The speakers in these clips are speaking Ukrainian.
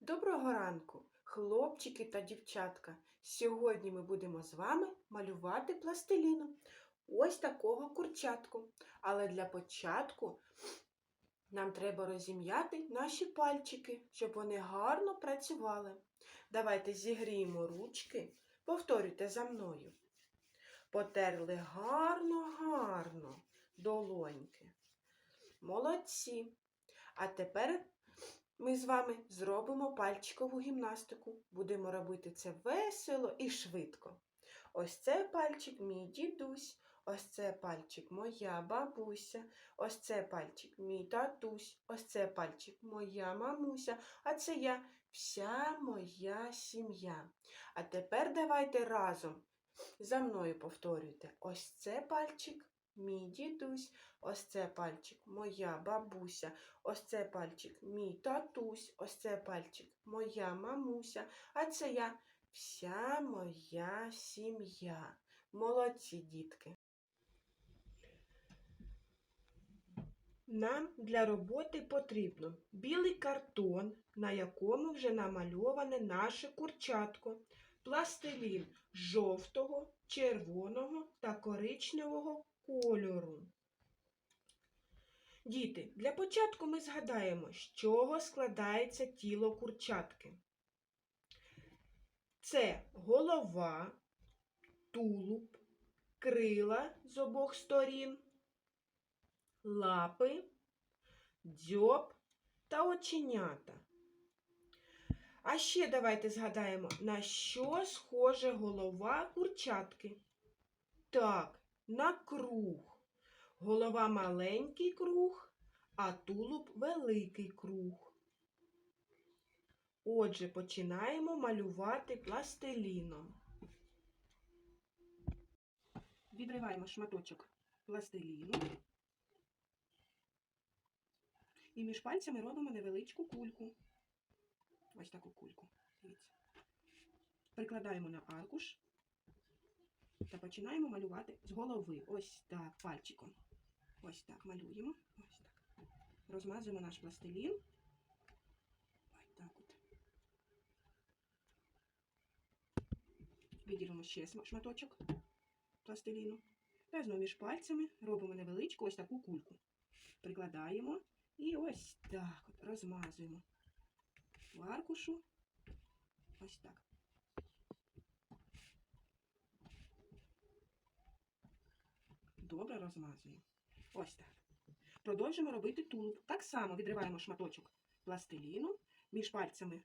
Доброго ранку, хлопчики та дівчатка. Сьогодні ми будемо з вами малювати пластиліном. Ось такого курчатку. Але для початку нам треба розім'яти наші пальчики, щоб вони гарно працювали. Давайте зігріємо ручки. Повторюйте за мною. Потерли гарно-гарно долоньки. Молодці. А тепер ми з вами зробимо пальчикову гімнастику. Будемо робити це весело і швидко. Ось це пальчик мій дідусь, ось це пальчик моя бабуся, ось це пальчик мій татусь, ось це пальчик моя мамуся, а це я вся моя сім'я. А тепер давайте разом за мною повторюйте. Ось це пальчик мій дідусь, ось це пальчик моя бабуся, ось це пальчик мій татусь, ось це пальчик моя мамуся, а це я вся моя сім'я. Молодці дітки. Нам для роботи потрібно білий картон, на якому вже намальоване наше курчатко, пластилін жовтого, червоного та коричневого кольору. Діти, для початку ми згадаємо, з чого складається тіло курчатки. Це голова, тулуб, крила з обох сторін, лапи, дзьоб та оченята. А ще давайте згадаємо, на що схоже голова курчатки. Так, на круг. Голова маленький круг, а тулуб великий круг. Отже, починаємо малювати пластиліном. Відриваємо шматочок пластиліну. І між пальцями робимо невеличку кульку. Ось таку кульку. Дивіться. Прикладаємо на аркуш та починаємо малювати з голови. Ось так, пальчиком. Ось так малюємо. Ось так. Розмазуємо наш пластилін. Ось так от. Відірвемо ще шматочок пластиліну. Та знову між пальцями робимо невеличку ось таку кульку. Прикладаємо і ось так от розмазуємо в аркушу. Ось так. Добре розмазуємо. Ось так. Продовжуємо робити тулуб. Так само відриваємо шматочок пластиліну, між пальцями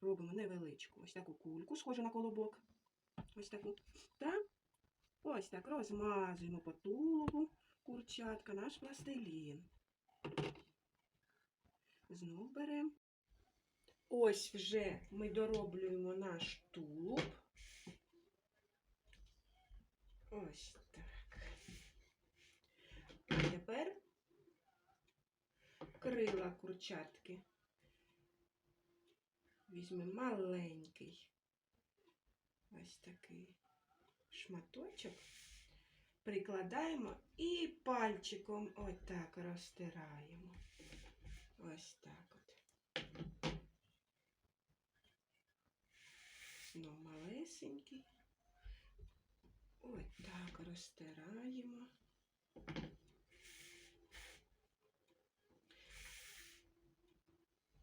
робимо невеличку ось таку кульку, схожу на колобок. Ось таку. Та ось так розмазуємо по тулубу курчатка наш пластилін. Знов беремо. Ось вже ми дороблюємо наш тулуб. Ось так. А тепер крила курчатки. Візьмемо маленький ось такий шматочок, прикладаємо і пальчиком отак розтираємо. Ось так Знов малесенький. Ось так розтираємо.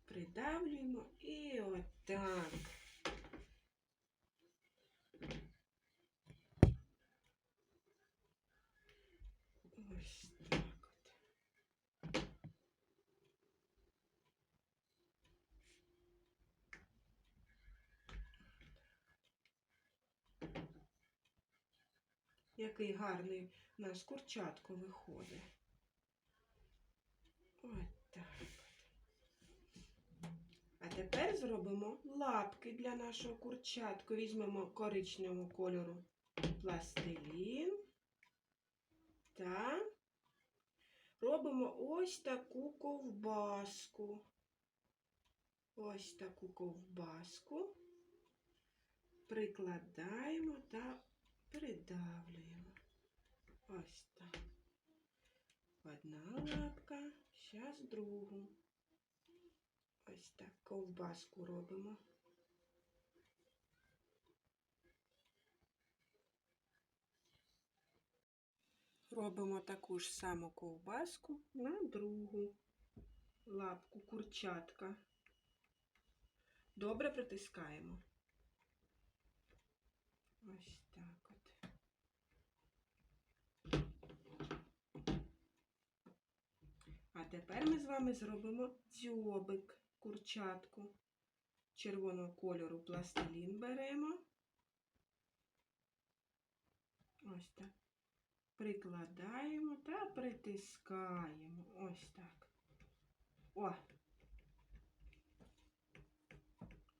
Придавлюємо і отак. Ось так от. Який гарний у нас курчатко виходить. Ось так. А тепер зробимо лапки для нашого курчатку. Візьмемо коричневого кольору пластилін та робимо ось таку ковбаску. Ось таку ковбаску. Прикладаємо та придавлюємо. Ось так. Одна лапка, зараз другу. Ось так ковбаску робимо. Робимо таку ж саму ковбаску на другу лапку курчатка. Добре притискаємо. Ось так от. А тепер ми з вами зробимо дзьобик курчатку. Червоного кольору пластилін беремо. Ось так. Прикладаємо та притискаємо. Ось так. О!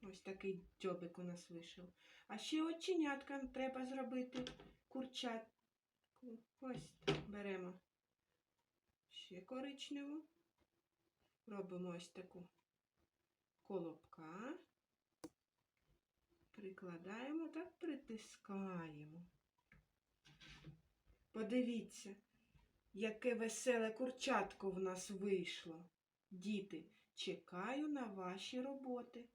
Ось такий дзьобик у нас вийшов. А ще оченятка треба зробити курчатку. Ось так. Беремо ще коричневу. Робимо ось таку колобка. Прикладаємо та притискаємо. Подивіться, яке веселе курчатко в нас вийшло. Діти, чекаю на ваші роботи.